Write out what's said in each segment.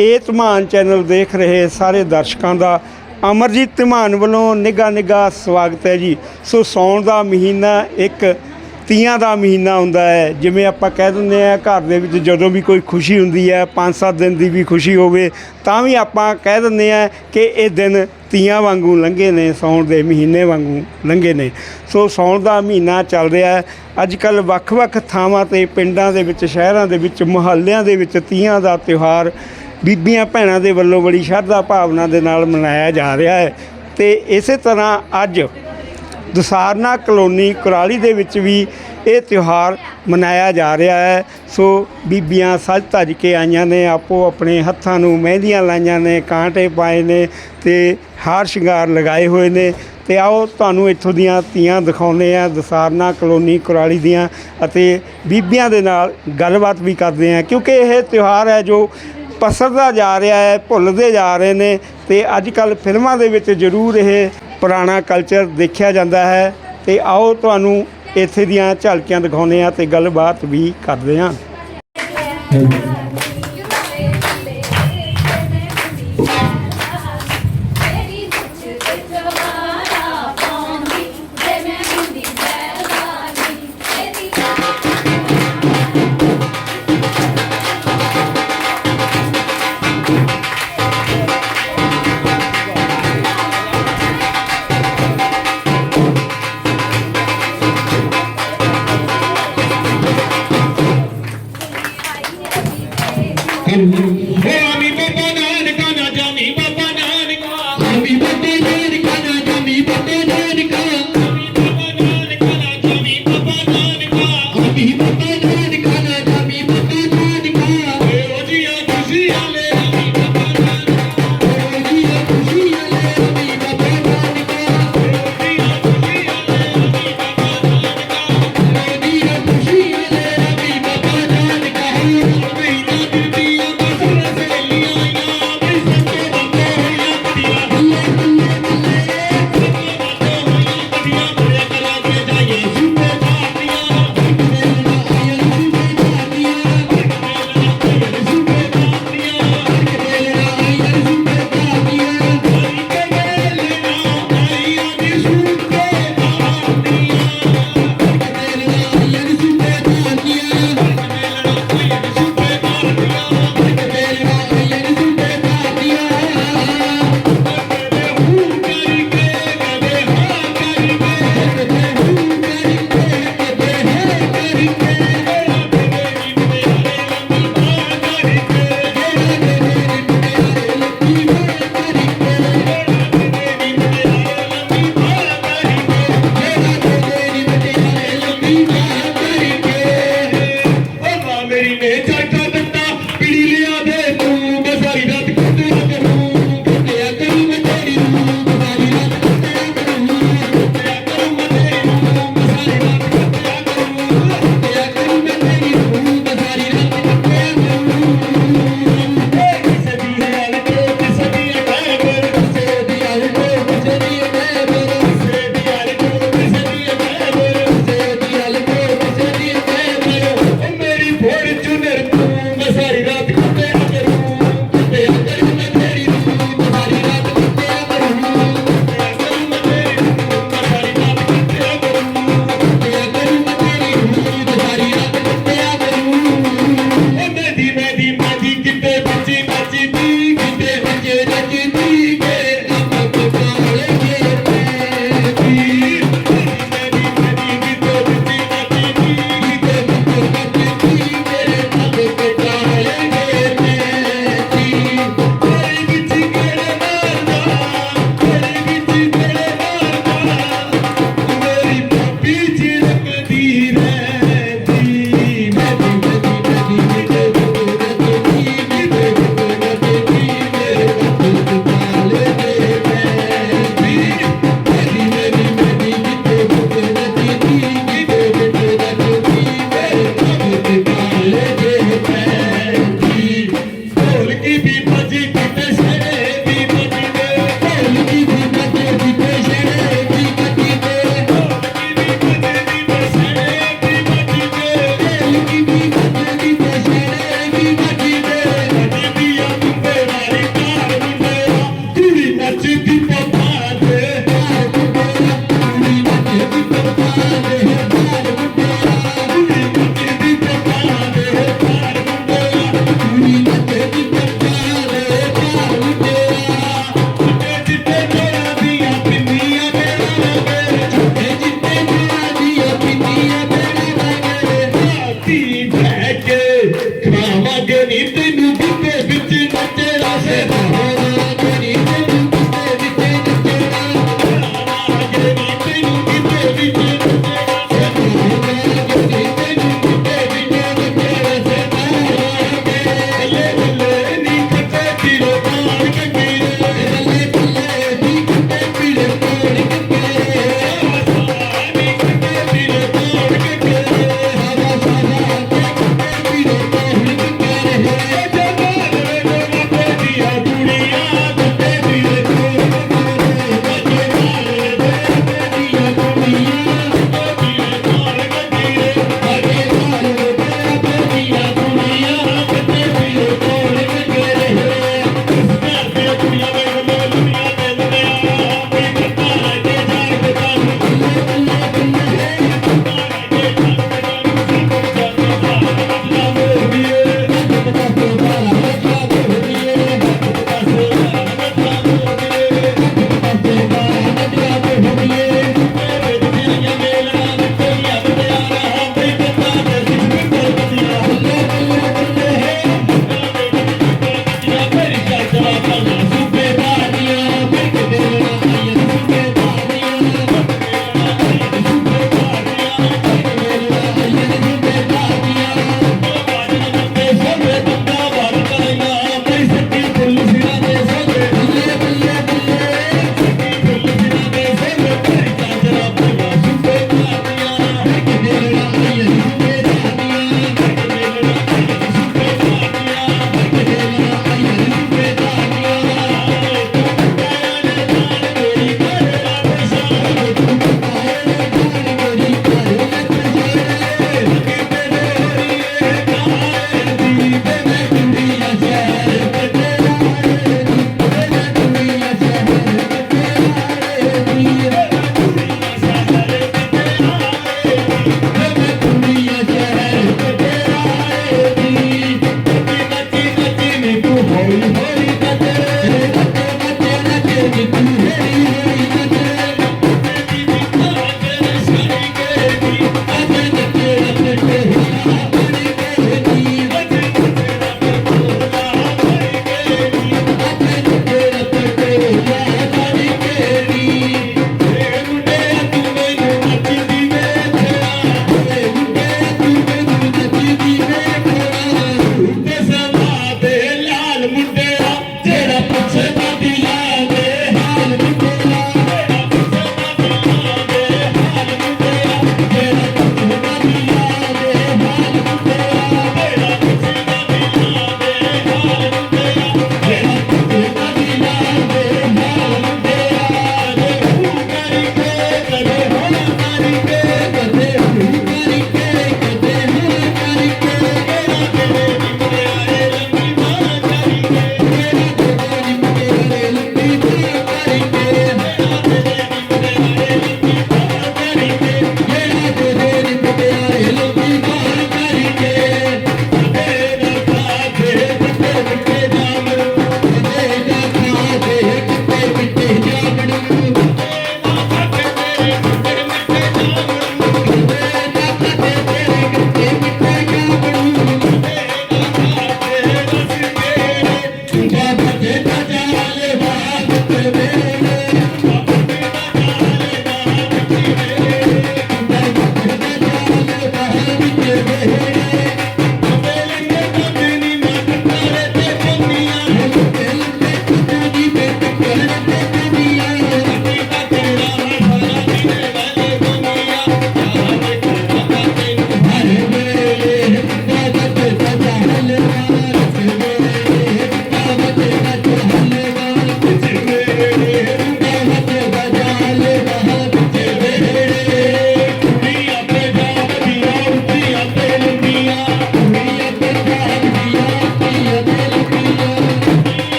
ਇਹ ਧਮਾਨ ਚੈਨਲ ਦੇਖ ਰਹੇ ਸਾਰੇ ਦਰਸ਼ਕਾਂ ਦਾ ਅਮਰਜੀਤ ਧਮਾਨ ਵੱਲੋਂ ਨਿੱਘਾ ਨਿੱਘਾ ਸਵਾਗਤ ਹੈ ਜੀ। ਸੋ ਸੌਣ ਦਾ ਮਹੀਨਾ ਇੱਕ ਤੀਆਂ ਦਾ ਮਹੀਨਾ ਹੁੰਦਾ ਹੈ। ਜਿਵੇਂ ਆਪਾਂ ਕਹਿ ਦਿੰਦੇ ਆ ਘਰ ਦੇ ਵਿੱਚ ਜਦੋਂ ਵੀ ਕੋਈ ਖੁਸ਼ੀ ਹੁੰਦੀ ਹੈ 5-7 ਦਿਨ ਦੀ ਵੀ ਖੁਸ਼ੀ ਹੋਵੇ, ਤਾਂ ਵੀ ਆਪਾਂ ਕਹਿ ਦਿੰਦੇ ਆ ਕਿ ਇਹ ਦਿਨ ਤੀਆਂ ਵਾਂਗੂ ਲੰਘੇ ਨੇ, ਸੌਣ ਦੇ ਮਹੀਨੇ ਵਾਂਗੂ ਲੰਘੇ ਨੇ। ਸੋ ਸੌਣ ਦਾ ਮਹੀਨਾ ਚੱਲ ਰਿਹਾ ਹੈ। ਅੱਜ ਕੱਲ ਵੱਖ-ਵੱਖ ਥਾਵਾਂ ਤੇ, ਪਿੰਡਾਂ ਦੇ ਵਿੱਚ, ਸ਼ਹਿਰਾਂ ਦੇ ਵਿੱਚ, ਮੁਹੱਲਿਆਂ ਦੇ ਵਿੱਚ ਤੀਆਂ ਦਾ ਤਿਉਹਾਰ ਬੀਬੀਆਂ ਭੈਣਾਂ ਦੇ ਵੱਲੋਂ ਬੜੀ ਸ਼ਰਧਾ ਭਾਵਨਾ ਦੇ ਨਾਲ ਮਨਾਇਆ ਜਾ ਰਿਹਾ ਹੈ ਤੇ ਇਸੇ ਤਰ੍ਹਾਂ ਅੱਜ ਦਸਾਰਨਾ ਕਲੋਨੀ ਕੁਰਾਲੀ ਦੇ ਵਿੱਚ ਵੀ ਇਹ ਤਿਉਹਾਰ ਮਨਾਇਆ ਜਾ ਰਿਹਾ ਹੈ। ਸੋ ਬੀਬੀਆਂ ਸੱਜ ਧੱਜ ਕੇ ਆਈਆਂ ਨੇ, ਆਪੋ ਆਪਣੇ ਹੱਥਾਂ ਨੂੰ ਮਹਿੰਦੀਆਂ ਲਾਈਆਂ ਨੇ, ਕਾਂਟੇ ਪਾਏ ਨੇ ਤੇ ਹਾਰ ਸ਼ਿੰਗਾਰ ਲਗਾਏ ਹੋਏ ਨੇ। ਤੇ ਆਓ ਤੁਹਾਨੂੰ ਇੱਥੋਂ ਦੀਆਂ ਤੀਆਂ ਦਿਖਾਉਂਦੇ ਆ ਦਸਾਰਨਾ ਕਲੋਨੀ ਕੁਰਾਲੀ ਦੀਆਂ ਅਤੇ ਬੀਬੀਆਂ ਦੇ ਨਾਲ ਗੱਲਬਾਤ ਵੀ ਕਰਦੇ ਆ ਕਿਉਂਕਿ ਇਹ ਤਿਉਹਾਰ ਹੈ ਜੋ ਪਸਰਦਾ ਜਾ ਰਿਹਾ ਹੈ, ਭੁੱਲਦੇ ਜਾ ਰਹੇ ਨੇ ਤੇ ਅੱਜ ਕੱਲ ਫਿਲਮਾਂ ਦੇ ਵਿੱਚ ਜ਼ਰੂਰ ਇਹ ਪੁਰਾਣਾ ਕਲਚਰ ਦੇਖਿਆ ਜਾਂਦਾ ਹੈ ਤੇ ਆਓ ਤੁਹਾਨੂੰ ਇੱਥੇ ਦੀਆਂ ਝਲਕੀਆਂ ਦਿਖਾਉਂਦੇ ਆ ਤੇ ਗੱਲਬਾਤ ਵੀ ਕਰਦੇ ਹਾਂ।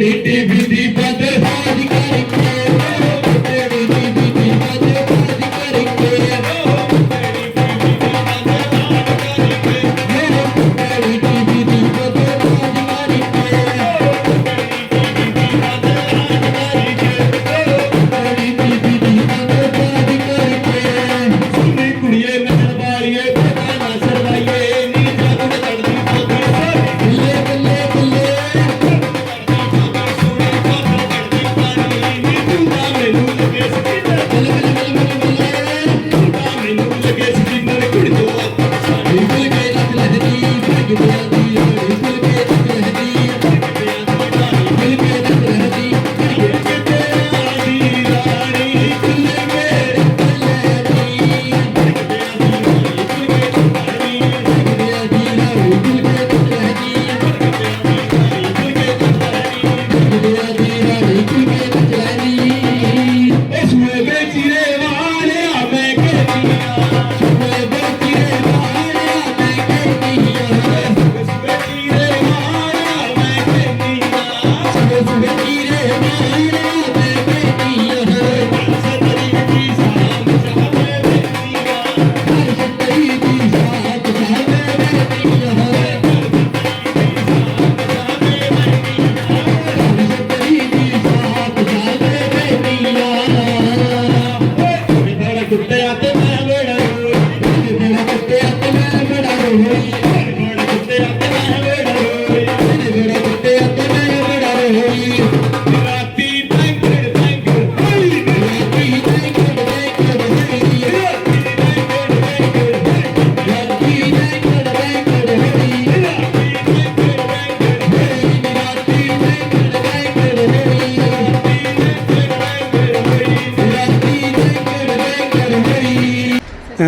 நீட்டி விதி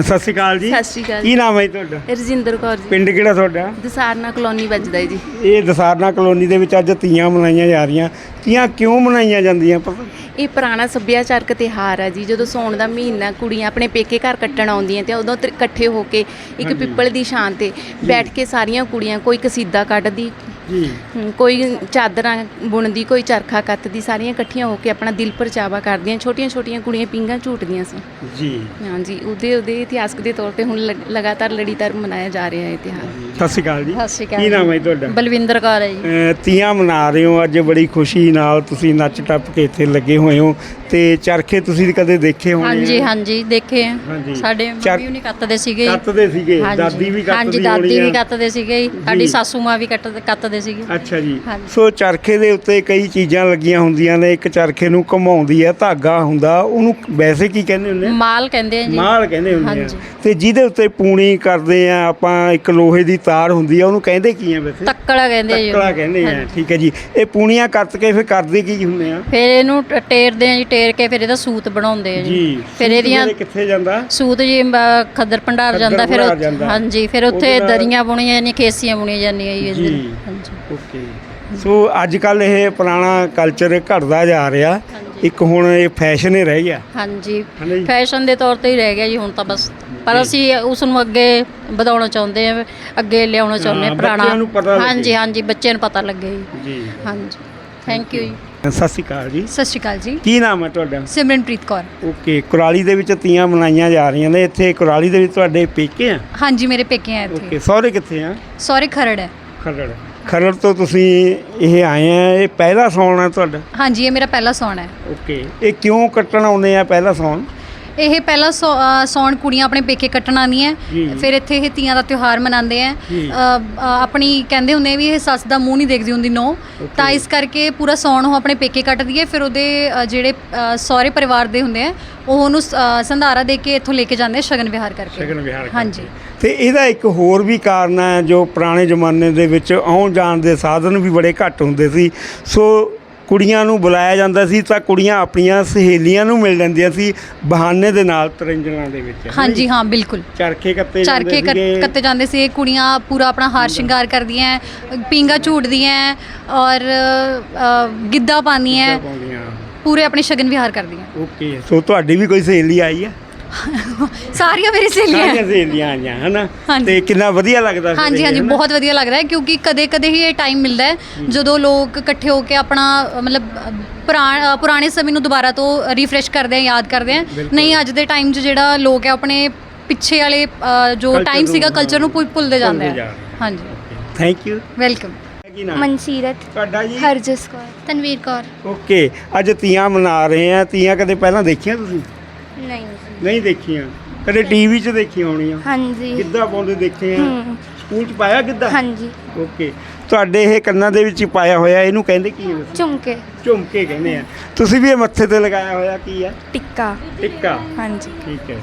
ਸਤਿ ਸ਼੍ਰੀ ਅਕਾਲ ਜੀ। ਸਤਿ ਸ਼੍ਰੀ ਅਕਾਲ ਕੀ ਨਾਮ ਹੈ ਜੀ ਤੁਹਾਡਾ? ਰਜਿੰਦਰ ਕੌਰ ਜੀ। ਪਿੰਡ ਕਿਹੜਾ ਤੁਹਾਡਾ? ਦਸਾਰਨਾ ਕਲੋਨੀ ਵੱਜਦਾ ਹੈ ਜੀ। ਇਹ ਦਸਾਰਨਾ ਕਲੋਨੀ ਦੇ ਵਿੱਚ ਅੱਜ ਤੀਆਂ ਮਨਾਈਆਂ ਜਾ ਰਹੀਆਂ। ਤੀਆਂ ਕਿਉਂ ਮਨਾਈਆਂ ਜਾਂਦੀਆਂ? ਪਤਾ ਇਹ ਪੁਰਾਣਾ ਸੱਭਿਆਚਾਰਕ ਤਿਹਾਰ ਹੈ ਜੀ। ਜਦੋਂ ਸੌਣ ਦਾ ਮਹੀਨਾ ਕੁੜੀਆਂ ਆਪਣੇ ਪੇਕੇ ਘਰ ਕੱਟਣ ਆਉਂਦੀਆਂ ਤੇ ਉਦੋਂ ਇਕੱਠੇ ਹੋ ਕੇ ਇੱਕ। ਪਿੱਪਲ ਦੀ ਛਾਂ ਤੇ ਬੈਠ ਕੇ ਸਾਰੀਆਂ ਕੁੜੀਆਂ ਕੋਈ ਕਸੀਦਾ ਕੱਢਦੀ ਜੀ ਕੋਈ ਚਾਦਰਾਂ ਬੁਣਦੀ ਕੋਈ ਚਰਖਾ ਕੱਤਦੀ ਸਾਰੀਆਂ ਇਕੱਠੀਆਂ ਹੋ ਕੇ ਆਪਣਾ ਦਿਲ ਪਰਚਾਵਾ ਕਰਦੀਆਂ ਛੋਟੀਆਂ ਛੋਟੀਆਂ ਕੁੜੀਆਂ ਪਿੰਗਾਂ ਝੂਟਦੀਆਂ ਸੀ ਜੀ ਹਾਂਜੀ ਉਹਦੇ ਉਹਦੇ ਇਤਿਹਾਸਕ ਦੇ ਤੌਰ ਤੇ ਹੁਣ ਲਗਾਤਾਰ ਲੜੀਦਾਰ ਮਨਾਇਆ ਜਾ ਰਿਹਾ ਹੈ ਇਹ ਤਿਹਾਰ ਸਤਿ ਸ਼੍ਰੀ ਅਕਾਲ ਜੀ ਸਤਿ ਸ਼੍ਰੀ ਅਕਾਲ ਕੀ ਨਾਮ ਹੈ ਤੁਹਾਡਾ ਬਲਵਿੰਦਰ ਕੌਰ ਹੈ ਜੀ ਤੀਆਂ ਮਨਾ ਰਹੇ ਹੋ ਅੱਜ ਬੜੀ ਖੁਸ਼ੀ ਨਾਲ ਤੁਸੀਂ ਨੱਚ ਟੱਪ ਕੇ ਇੱਥੇ ਲੱਗੇ ਹੋਏ ਹੋ ਤੇ ਚਰਖੇ ਤੁਸੀਂ ਕਦੇ ਦੇਖੇ ਹੋਣੇ ਹਾਂਜੀ? ਹਾਂਜੀ ਦੇਖੇ ਆ। ਸਾਡੇ ਮੰਮੀ ਵੀ ਕੱਤਦੇ ਸੀਗੇ। ਕੱਤਦੇ ਸੀਗੇ। ਦਾਦੀ ਵੀ ਕੱਤਦੀ ਹਾਂਜੀ ਦਾਦੀ ਹੋਣੀ ਵੀ। ਕੱਤਦੇ ਸੀਗੇ। ਸਾਡੀ ਸਾਸੂ ਮਾਂ ਵੀ ਕੱਟ ਕੱਤਦੇ ਸੀਗੇ। ਅੱਛਾ ਜੀ। ਹਾਂਜੀ। ਸੋ ਚਰਖੇ ਦੇ ਉੱਤੇ ਕਈ ਚੀਜ਼ਾਂ ਲੱਗੀਆਂ ਹੁੰਦੀਆਂ ਨੇ ਇੱਕ ਚਰਖੇ ਨੂੰ ਘੁਮਾਉਂਦੀ ਹੈ ਧਾਗਾ ਹੁੰਦਾ ਉਹਨੂੰ ਵੈਸੇ ਕੀ ਕਹਿੰਦੇ ਹੁੰਦੇ ਆ? ਮਾਲ ਕਹਿੰਦੇ ਆ ਜੀ। ਮਾਲ ਕਹਿੰਦੇ ਹੁੰਦੇ ਆ। ਹਾਂਜੀ। ਤੇ ਜਿਹਦੇ ਉੱਤੇ ਪੂਣੀ ਕਰਦੇ ਆ ਆਪਾਂ ਇੱਕ ਲੋਹੇ ਦੀ ਤਾਰ ਹੁੰਦੀ ਆ ਉਹਨੂੰ ਕਹਿੰਦੇ ਕੀ ਆ ਵੈਸੇ? ਤੱਕੜਾ ਕਹਿੰਦੇ ਆ ਜੀ ਤੱਕੜਾ ਕਹਿੰਦੇ ਆ ਠੀਕ ਹੈ ਜੀ। ਇਹ ਪੂਣੀਆਂ ਕੱਤ ਕੇ ਫਿਰ ਕਰਦੇ ਕੀ ਹੁੰਦੇ ਆ? ਫਿਰ ਇਹਨੂੰ ਟ- ਟੇਰਦੇ ਆ ਜੀ ਟੇਰ ਕੇ ਫਿਰ ਇਹਦਾ ਸੂਤ ਬਣਾਉਂਦੇ ਆ ਜੀ। ਜੀ ਫਿਰ ਸੂਤ ਇਹਦੀਆਂ ਕਿੱਥੇ ਜਾਂਦਾ? ਸੂਤ ਜੀ ਮ, ਖੱਦਰ ਭੰਡਾਰ ਖੱਦਰ ਜਾਂਦਾ ਫਿਰ ਭੰਡਾਰ ਉੱਥੇ- ਜਾਂਦਾ। ਹਾਂਜੀ ਫਿਰ ਉੱਥੇ ਉਹਦੇ ਨਾਲ- ਦਰੀਆਂ ਬੁਣੀਆਂ ਜਾਂਦੀਆਂ ਖੇਸੀਆਂ ਬੁਣੀਆਂ ਜਾਂਦੀਆਂ ਜੀ ਇਹਦੇ ਜੀ। ਨਾਲ। ਹਾਂਜੀ ਓਕੇ ਸੋ ਅੱਜ ਕੱਲ ਇਹ ਪੁਰਾਣਾ ਕਲਚਰ ਘਟਦਾ ਜਾ ਰਿਹਾ। ਇੱਕ ਹੁਣ ਇਹ ਫੈਸ਼ਨ ਹੀ ਰਹਿ ਗਿਆ। ਹਾਂਜੀ। ਜੀ? ਫੈਸ਼ਨ ਦੇ ਤੌਰ ਤੇ ਹੀ ਰਹਿ ਗਿਆ ਜੀ ਹੁਣ ਤਾਂ ਬਸ। ਪਰ ਅਸੀਂ ਉਸ ਨੂੰ ਅੱਗੇ ਵਧਾਉਣਾ ਚਾਹੁੰਦੇ ਹਾਂ ਅੱਗੇ ਲਿਆਉਣਾ ਚਾਹੁੰਦੇ ਹਾਂ, ਹਾਂ ਪੁਰਾਣਾ। ਬੱਚਿਆਂ ਨੂੰ ਪਤਾ ਲੱਗੇ। ਹਾਂਜੀ ਹਾਂਜੀ ਬੱਚਿਆਂ ਨੂੰ ਪਤਾ ਲੱਗੇ ਜੀ। ਜੀ। ਹਾਂਜੀ। ਥੈਂਕ ਯੂ ਜੀ। ਸਤਿ ਸ਼੍ਰੀ ਅਕਾਲ ਜੀ। ਸਤਿ ਸ਼੍ਰੀ ਅਕਾਲ ਜੀ। ਕੀ ਨਾਮ ਹੈ ਤੁਹਾਡਾ? ਸਿਮਰਨਪ੍ਰੀਤ ਕੌਰ। ਓਕੇ ਕੁਰਾਲੀ ਦੇ ਵਿੱਚ ਤੀਆਂ ਮਨਾਈਆਂ ਜਾ ਰਹੀਆਂ ਨੇ। ਇੱਥੇ ਕੁਰਾਲੀ ਦੇ ਵਿੱਚ ਤੁਹਾਡੇ ਪੇਕੇ ਆ? ਹਾਂਜੀ ਮੇਰੇ ਪੇਕੇ ਆ ਓਕੇ ਇੱਥੇ ਸਹੁਰੇ ਕਿੱਥੇ ਆ? ਸੌਰੀ ਖਰੜ ਹੈ। ਖਰੜ। ਖਰੜ ਤੋਂ ਤੁਸੀਂ ਇਹ ਆਏ ਆ ਇਹ ਪਹਿਲਾ ਸੌਣ ਹੈ ਤੁਹਾਡਾ? ਹਾਂਜੀ ਇਹ ਮੇਰਾ ਪਹਿਲਾ ਸੌਣ ਹੈ। ਓਕੇ ਇਹ ਕਿਉਂ ਕੱਟਣ ਆਉਂਦੇ ਆ ਪਹਿਲਾ ਸੌਣ? ਇਹ ਪਹਿਲਾ ਸੌ- ਅ, ਸੌਣ ਕੁੜੀਆਂ ਆਪਣੇ ਪੇਕੇ ਕੱਟਣ ਆਉਂਦੀਆਂ ਜੀ। ਫਿਰ ਇੱਥੇ ਇਹ ਤੀਆਂ ਦਾ ਤਿਉਹਾਰ ਮਨਾਉਂਦੇ ਆ ਜੀ। ਅ, ਅ, ਆਪਣੀ ਕਹਿੰਦੇ ਹੁੰਦੇ ਆ ਵੀ ਇਹ ਸੱਸ ਦਾ ਮੂੰਹ ਨਹੀਂ ਦੇਖਦੀ ਹੁੰਦੀ ਨੋ ਤਾਂ ਇਸ ਕਰਕੇ ਪੂਰਾ ਸੌਣ ਉਹ ਆਪਣੇ ਪੇਕੇ ਕੱਟਦੀ ਹੈ ਫਿਰ ਉਹਦੇ ਅ, ਜਿਹੜੇ ਅ, ਸਹੁਰੇ ਪਰਿਵਾਰ ਦੇ ਹੁੰਦੇ ਆ ਉਹ ਉਹਨੂੰ ਅ, ਸੰਧਾਰਾ ਦੇ ਕੇ ਇੱਥੋਂ ਲੈ ਕੇ ਜਾਂਦੇ ਆ ਸ਼ਗਨ ਵਿਹਾਰ ਕਰਕੇ। ਸ਼ਗਨ ਵਿਹਾਰ ਕਰਕੇ। ਹਾਂਜੀ। ਤੇ ਇਹਦਾ ਇੱਕ ਹੋਰ ਵੀ ਕਾਰਨ ਹੈ ਜੋ ਪੁਰਾਣੇ ਜ਼ਮਾਨੇ ਦੇ ਵਿੱਚ ਆਉਣ ਜਾਣ ਦੇ ਸਾਧਨ ਵੀ ਬੜੇ ਘੱਟ ਹੁੰਦੇ ਸੀ। ਸੋ ਕੁੜੀਆਂ ਨੂੰ ਬੁਲਾਇਆ ਜਾਂਦਾ ਸੀ ਤਾਂ ਕੁੜੀਆਂ ਆਪਣੀਆਂ ਸਹੇਲੀਆਂ ਨੂੰ ਮਿਲ ਜਾਂਦੀਆਂ ਸੀ ਬਹਾਨੇ ਦੇ ਨਾਲ ਤਰੰਜਣਾ ਦੇ ਵਿੱਚ ਹੈ ਹਾਂਜੀ? ਹਾਂ ਬਿਲਕੁਲ। ਚਰਖੇ ਕੱਤੇ ਜਾਂਦੇ ਚਰਖੇ ਕੱਤ- ਸੀਗੇ। ਕੱਤੇ ਜਾਂਦੇ ਸੀ ਕੁੜੀਆਂ ਪੂਰਾ ਆਪਣਾ ਹਾਰ ਸ਼ਿੰਗਾਰ ਕਰਦੀਆਂ ਹੈ, ਪੀਂਘਾਂ ਝੂਟਦੀਆਂ ਹੈ ਔਰ ਅ, ਗਿੱਧਾ ਪਾਉਂਦੀਆਂ ਹੈ, ਪਾਉਂਦੀਆਂ। ਪੂਰੇ ਆਪਣੇ ਸ਼ਗਨ ਵਿਹਾਰ ਕਰਦੀਆਂ। ਓਕੇ ਸੋ ਤੁਹਾਡੀ ਵੀ ਕੋਈ ਸਹੇਲੀ ਆਈ ਆ ਸਾਰੀਆਂ ਮੇਰੀ ਸਹੇਲੀਆਂ ਸਾਰੀਆਂ। ਸਹੇਲੀਆਂ ਆਈਆਂ ਹਨਾ। ਤੇ ਕਿੰਨਾ ਵਧੀਆ ਲੱਗਦਾ ਫਿਰ ਹਾਂਜੀ ਹਾਂਜੀ? ਬਹੁਤ ਵਧੀਆ ਲੱਗਦਾ ਹੈ ਕਿਉਂਕਿ ਕਦੇ ਕਦੇ ਹੀ ਇਹ ਟਾਈਮ ਮਿਲਦਾ ਹੈ। ਜਦੋਂ ਲੋਕ ਇਕੱਠੇ ਹੋ ਕੇ ਆਪਣਾ ਮਤਲਬ ਪੁਰਾਣੇ ਸਮੇਂ ਨੂੰ ਦੁਬਾਰਾ ਤੋਂ ਰੀਫਰੈਸ਼ ਕਰਦੇ ਆ ਯਾਦ ਕਰਦੇ ਆ। ਨਹੀਂ ਅੱਜ ਦੇ ਟਾਈਮ 'ਚ ਜਿਹੜਾ ਲੋਕ ਹੈ ਆਪਣੇ ਪਿੱਛੇ ਵਾਲੇ ਜੋ ਟਾਈਮ ਸੀਗਾ ਕਲਚਰ ਨੂੰ ਭੁੱਲ- ਭੁੱਲਦੇ ਜਾਂਦੇ ਆ। ਰਹੇ। ਹਾਂਜੀ। ਥੈਂਕ ਯੂ ਵੈਲਕਮ ਕੀ ਨਾਮ? ਮਨਸੀਰਤ। ਤੁਹਾਡਾ ਜੀ? ਹਰਜਸ ਕੌਰ। ਤਨਵੀਰ ਕੌਰ। ਓਕੇ ਅੱਜ ਤੀਆਂ ਮਨਾ ਰਹੇ ਆ। ਤੀਆਂ ਕਦੇ ਪਹਿਲਾਂ ਦੇਖੀਆਂ ਤੁਸੀਂ? ਨਹੀਂ। ਨਹੀਂ ਦੇਖੀਆਂ। ਕਦੇ ਟੀਵੀ 'ਚ ਦੇਖੀਆਂ ਹੋਣੀਆਂ। ਹਾਂਜੀ। ਗਿੱਧਾ ਪਾਉਂਦੇ ਦੇਖੇ ਆ। ਹੂੰ। ਸਕੂਲ 'ਚ ਪਾਇਆ ਗਿੱਧਾ? ਹਾਂਜੀ। ਓਕੇ ਤੁਹਾਡੇ ਇਹ ਕੰਨਾਂ ਦੇ ਵਿੱਚ ਹੀ ਪਾਇਆ ਹੋਇਆ ਇਹਨੂੰ ਕਹਿੰਦੇ ਕੀ ਹੈ ਝੁਮਕੇ। ਝੁਮਕੇ ਕਹਿੰਦੇ ਆ। ਤੁਸੀਂ ਵੀ ਇਹ ਮੱਥੇ ਤੇ ਲਗਾਇਆ ਹੋਇਆ ਕੀ ਆ? ਟਿੱਕਾ। ਟਿੱਕਾ। ਹਾਂਜੀ। ਠੀਕ ਹੈ।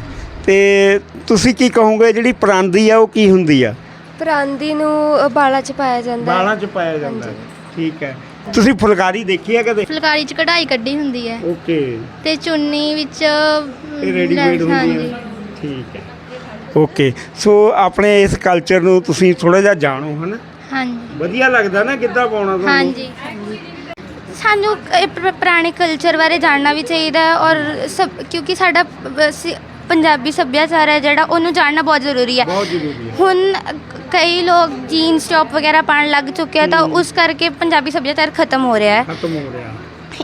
ਤੇ ਤੁਸੀਂ ਕੀ ਕਹੋਗੇ ਜਿਹੜੀ ਪਰਾਂਦੀ ਆ ਉਹ ਕੀ ਹੁੰਦੀ ਆ? ਪਰਾਂਦੀ ਨੂੰ ਬਾਲਾ ਚ ਪਾਇਆ ਜਾਂਦਾ ਬਾਲਾਂ 'ਚ ਪਾਇਆ ਜਾਂਦਾ ਹੈ। ਠੀਕ ਹੈ। ਤੁਸੀਂ ਫੁਲਕਾਰੀ ਦੇਖੀ ਆ ਕਦੇ? ਫੁਲਕਾਰੀ ਚ ਕਢਾਈ ਕੱਢੀ ਹੁੰਦੀ ਹੈ। ਓਕੇ। ਤੇ ਚੁੰਨੀ ਵਿੱਚ ਇਹ ਰੈਡੀਮੇਡ ਹੁੰਦੀ ਹਾਂਜੀ। ਹੈ ਠੀਕ ਹੈ। ਓਕੇ। ਸੋ ਆਪਣੇ ਇਸ ਕਲਚਰ ਨੂੰ ਤੁਸੀਂ ਥੋੜਾ ਜਿਹਾ ਜਾਣੋ ਹਨਾ? ਹਾਂਜੀ। ਵਧੀਆ ਲੱਗਦਾ ਨਾ ਕਿੱਦਾਂ ਪਾਉਣਾ ਤੁਹਾਨੂੰ? ਹਾਂਜੀ। ਸਾਨੂੰ ਇਹ ਪੁਰਾਣੇ ਕਲਚਰ ਬਾਰੇ ਜਾਣਨਾ ਵੀ ਚਾਹੀਦਾ ਹੈ ਔਰ ਸਭ ਕਿਉਂਕਿ ਸਾਡਾ ਸ- ਪੰਜਾਬੀ ਸੱਭਿਆਚਾਰ ਹੈ ਜਿਹੜਾ ਉਹਨੂੰ ਜਾਣਨਾ ਬਹੁਤ ਜ਼ਰੂਰੀ ਹੈ। ਬਹੁਤ ਜ਼ਰੂਰੀ ਹੈ। ਹੁਣ ਕਈ ਲੋਕ ਜੀਨਸ ਟੌਪ ਵਗੈਰਾ ਪਾਉਣ ਲੱਗ ਚੁੱਕੇ ਆ ਤਾਂ ਉਸ ਕਰਕੇ ਪੰਜਾਬੀ ਸੱਭਿਆਚਾਰ ਖਤਮ ਹੋ ਰਿਹਾ ਹੈ। ਖਤਮ ਹੋ ਰਿਹਾ।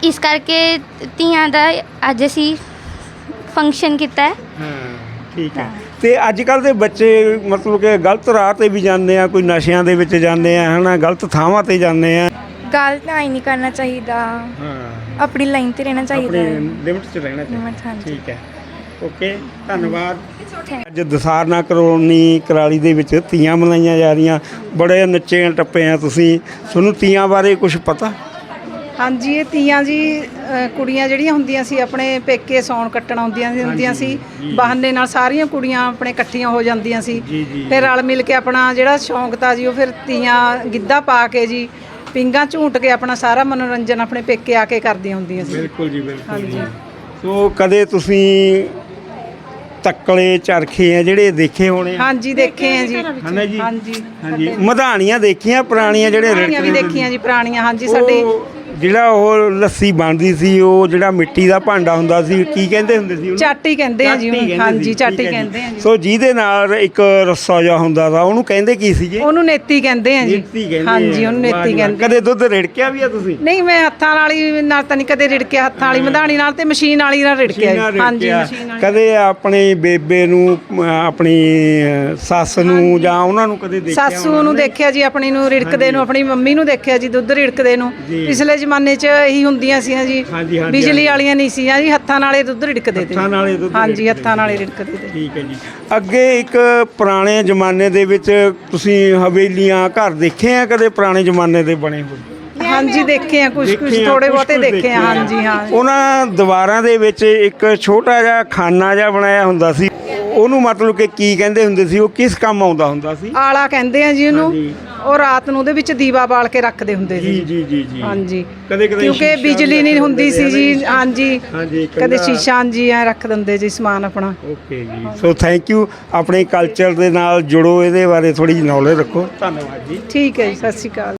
ਇਸ ਕਰਕੇ ਤੀਆਂ ਦਾ ਅੱਜ ਅਸੀਂ ਫੰਕਸ਼ਨ ਕੀਤਾ ਹੈ। ਹਾਂ ਠੀਕ ਹੈ। ਤੇ ਅੱਜ ਕੱਲ ਦੇ ਬੱਚੇ ਮਤਲਬ ਕਿ ਗਲਤ ਰਾਹ ਤੇ ਵੀ ਜਾਂਦੇ ਆ ਕੋਈ ਨਸ਼ਿਆਂ ਦੇ ਵਿੱਚ ਜਾਂਦੇ ਆ ਹਨਾ ਗਲਤ ਥਾਵਾਂ ਤੇ ਜਾਂਦੇ ਆ। ਗਲਤ ਨਹੀਂ ਨਹੀਂ ਕਰਨਾ ਚਾਹੀਦਾ। ਹਾਂ। ਆਪਣੀ ਲਾਈਨ ਤੇ ਰਹਿਣਾ ਚਾਹੀਦਾ। ਆਪਣੇ ਹੈ ਲਿਮਟ 'ਚ ਰਹਿਣਾ Limit, ਚਾਹੀਦਾ ਹਾਂਜੀ। ਠੀਕ ਹੈ। ਓਕੇ ਧੰਨਵਾਦ। ਅੱਜ ਦਸਾਰਨਾ ਕਰੋਨੀ ਕਰਾਲੀ ਦੇ ਵਿੱਚ ਤੀਆਂ ਮਨਾਈਆਂ ਜਾ ਰਹੀਆਂ। ਬੜੇ ਨੱਚੇ ਟੱਪੇ ਆ ਤੁਸੀਂ। ਤੁਹਾਨੂੰ ਤੀਆਂ ਬਾਰੇ ਕੁਝ ਪਤਾ? ਹਾਂਜੀ ਇਹ ਤੀਆਂ ਜੀ ਅ, ਕੁੜੀਆਂ ਜਿਹੜੀਆਂ ਹੁੰਦੀਆਂ ਸੀ ਆਪਣੇ ਪੇਕੇ ਸੌਣ ਕੱਟਣ ਆਉਂਦੀਆਂ ਸੀ- ਹੁੰਦੀਆਂ ਸੀ। ਬਹਾਨੇ ਨਾਲ ਸਾਰੀਆਂ ਕੁੜੀਆਂ ਆਪਣੇ ਇਕੱਠੀਆਂ ਹੋ ਜਾਂਦੀਆਂ ਸੀ। ਫਿਰ ਰਲ ਮਿਲ ਕੇ ਆਪਣਾ ਜਿਹੜਾ ਸ਼ੌਂਕ ਤਾ ਜੀ ਉਹ ਫਿਰ ਤੀਆਂ ਗਿੱਧਾ ਪਾ ਕੇ ਜੀ ਪਿੰਗਾ ਝੂਟ ਕੇ ਆਪਣਾ ਸਾਰਾ ਮਨੋਰੰਜਨ ਆਪਣੇ ਪੇਕੇ ਆ ਕੇ ਕਰਦੀਆਂ ਹੁੰਦੀਆਂ ਸੀ। ਬਿਲਕੁਲ ਜੀ ਬਿਲਕੁਲ ਜੀ। ਸੋ ਕਦੇ ਤੁਸੀਂ ਤੱਕਲੇ ਚਰਖੇ ਆ ਜਿਹੜੇ ਦੇਖੇ ਹੋਣੇ ਆ? ਹਾਂਜੀ ਦੇਖੇ ਆ ਜੀ। ਹਨਾ ਜੀ? ਹਾਂਜੀ। ਹਾਂਜੀ। ਮਧਾਣੀਆਂ ਦੇਖੀਆਂ ਪੁਰਾਣੀਆਂ ਜਿਹੜੇ ਪੁਰਾਣੀਆਂ ਵੀ ਰਿੜਕਦੇ ਦੇਖੀਆਂ ਜੀ ਪੁਰਾਣੀਆਂ। ਹਾਂਜੀ ਸਾਡੇ ਉਹ ਜਿਹੜਾ ਉਹ ਲੱਸੀ ਬਣਦੀ ਸੀ ਉਹ ਜਿਹੜਾ ਮਿੱਟੀ ਦਾ ਭਾਂਡਾ ਹੁੰਦਾ ਸੀ ਕੀ ਕਹਿੰਦੇ ਹੁੰਦੇ ਸੀ ਉਹਨੂੰ ਚਾਟੀ ਕਹਿੰਦੇ ਆ ਜੀ ਉਹਨੂੰ ਹਾਂਜੀ ਸੀ, ਚਾਟੀ ਜੀ। ਕਹਿੰਦੇ ਆ ਜੀ ਸੋ ਜਿਹਦੇ ਨਾਲ ਇੱਕ ਰੱਸਾ ਜਿਹਾ ਹੁੰਦਾ ਸੀ ਉਹਨੂੰ ਕਹਿੰਦੇ ਕੀ ਸੀਗੇ ਉਹਨੂੰ ਨੇਤੀ ਕਹਿੰਦੇ ਆ ਜੀ ਨੇਤੀ ਕਹਿੰਦੇ ਹਾਂਜੀ ਆ। ਉਹਨੂੰ ਵਾਹ ਨੇਤੀ ਜੀ ਵਾਹ। ਕਹਿੰਦੇ ਕਦੇ ਦੁੱਧ ਰਿੜਕਿਆ ਵੀ ਆ ਤੁਸੀਂ ਨਹੀਂ ਮੈਂ ਹੱਥਾਂ ਨਾਲ ਹੀ ਨਾਲ ਤਾਂ ਨਹੀਂ ਕਦੇ ਰਿੜਕਿਆ ਹੱਥਾਂ ਵਾਲੀ ਮਧਾਣੀ ਨਾਲ ਤੇ ਮਸ਼ੀਨ ਵਾਲੀ ਨਾਲ ਰਿੜਕਿਆ ਜੀ। ਹਾਂਜੀ ਰਿੜਕਿਆ। ਮਸ਼ੀਨ ਵਾਲੀ ਕਦੇ ਆਪਣੀ ਬੇਬੇ ਨੂੰ ਅਮ, ਆਪਣੀ ਅ, ਸੱਸ ਨੂੰ ਜਾਂ ਉਹਨਾਂ ਨੂੰ ਕਦੇ ਦੇਖਿਆ ਸਾਸੂ ਨੂੰ? ਦੇਖਿਆ ਜੀ ਆਪਣੀ ਨੂੰ ਰਿੜਕਦੇ ਨੂੰ ਆਪਣੀ ਮੰਮੀ ਨੂੰ ਦੇਖਿਆ ਜੀ ਦੁੱਧ ਰਿੜਕਦੇ ਨੂੰ ਜੀ। ਪਿਛਲੇ ਜ਼ਮਾਨੇ 'ਚ ਇਹੀ ਹੁੰਦੀਆਂ ਸੀ ਜੀ। ਹਾਂਜੀ, ਹਾਂਜੀ, ਬਿਜਲੀ। ਵਾਲੀਆਂ ਨਹੀਂ ਸੀ ਜੀ ਹੱਥਾਂ ਨਾਲੇ ਦੁੱਧ ਰਿੜਕਦੇ ਤੇ। ਹੱਥਾਂ ਨਾਲੇ ਦੁੱਧ ਹਾਂਜੀ ਰਿੜਕਦੇ ਹੱਥਾਂ ਨਾਲੇ ਰਿੜਕਦੇ ਤੇ। ਠੀਕ ਹੈ ਜੀ। ਅੱਗੇ ਇੱਕ ਪੁਰਾਣੇ ਜ਼ਮਾਨੇ ਦੇ ਵਿੱਚ ਤੁਸੀਂ ਹਵੇਲੀਆਂ ਘਰ ਦੇਖੇ ਆ ਕਦੇ ਪੁਰਾਣੇ ਜ਼ਮਾਨੇ ਦੇ ਬਣੇ ਹੋਏ? ਹਾਂਜੀ ਦੇਖੇ ਆ ਕੁਝ ਕੁਝ ਦੇਖੇ ਆ, ਥੋੜੇ ਕੁਛ ਬਹੁਤੇ ਕੁਛ ਦੇਖੇ ਆ। ਹਾਂਜੀ ਹਾਂ। ਉਹਨਾਂ ਦੀਵਾਰਾਂ ਦੇ ਵਿੱਚ ਇੱਕ ਛੋਟਾ ਜਿਹਾ ਖਾਨਾ ਜਿਹਾ ਬਣਾਇਆ ਹੁੰਦਾ ਸੀ ਉਹਨੂੰ ਮਤਲਬ ਕਿ ਕੀ ਕਹਿੰਦੇ ਹੁੰਦੇ ਸੀ ਉਹ ਕਿਸ ਕੰਮ ਆਉਂਦਾ ਹੁੰਦਾ ਸੀ? ਆਲਾ ਕਹਿੰਦੇ ਆ ਜੀ ਉਹਨੂੰ। ਉਹ ਰਾਤ ਨੂੰ ਉਹਦੇ ਵਿੱਚ ਦੀਵਾ ਬਾਲ ਕੇ ਰੱਖਦੇ ਹੁੰਦੇ ਜੀ ਸੀ। ਜੀ ਜੀ ਜੀ ਹਾਂਜੀ। ਕਦੇ ਕਦੇ ਕਿਉਂਕਿ ਬਿਜਲੀ ਨਹੀਂ ਹੁੰਦੀ ਸੀ ਜੀ। ਹਾਂਜੀ। ਹਾਂਜੀ, ਕਦੇ ਸ਼ੀਸ਼ਾ ਹਾਂਜੀ ਐ ਰੱਖ ਦਿੰਦੇ ਜੀ ਸਮਾਨ ਆਪਣਾ। ਓਕੇ ਜੀ। ਸੋ ਥੈਂਕ ਯੂ ਆਪਣੇ ਕਲਚਰ ਦੇ ਨਾਲ ਜੁੜੋ ਇਹਦੇ ਬਾਰੇ ਥੋੜੀ ਜਿਹੀ ਨੌਲੇਜ ਰੱਖੋ। ਧੰਨਵਾਦ ਜੀ। ਠੀਕ ਹੈ ਜੀ ਸਤਿ ਸ਼੍ਰੀ ਅਕਾਲ।